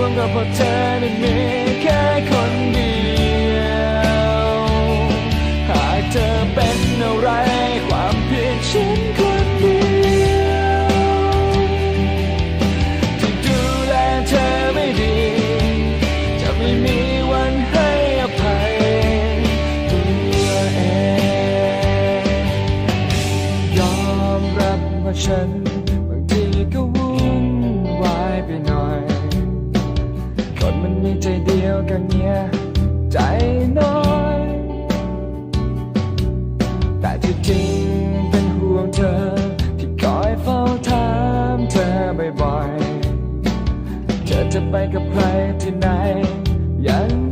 เพราะเธอนั้นมีแค่คนเดียว หากเธอเป็นอะไรความผิดฉันคนเดียวที่ดูแลเธอไม่ดี จะไม่มีวันให้อภัยตัวเองยอมรับว่าฉัน คนมันมีใจเดียวกันเนี่ยใจน้อย แต่ที่จริงเป็นห่วงเธอ ที่คอยเฝ้าถามเธอบ่อยๆ เธอจะไปกับใครที่ไหนยัน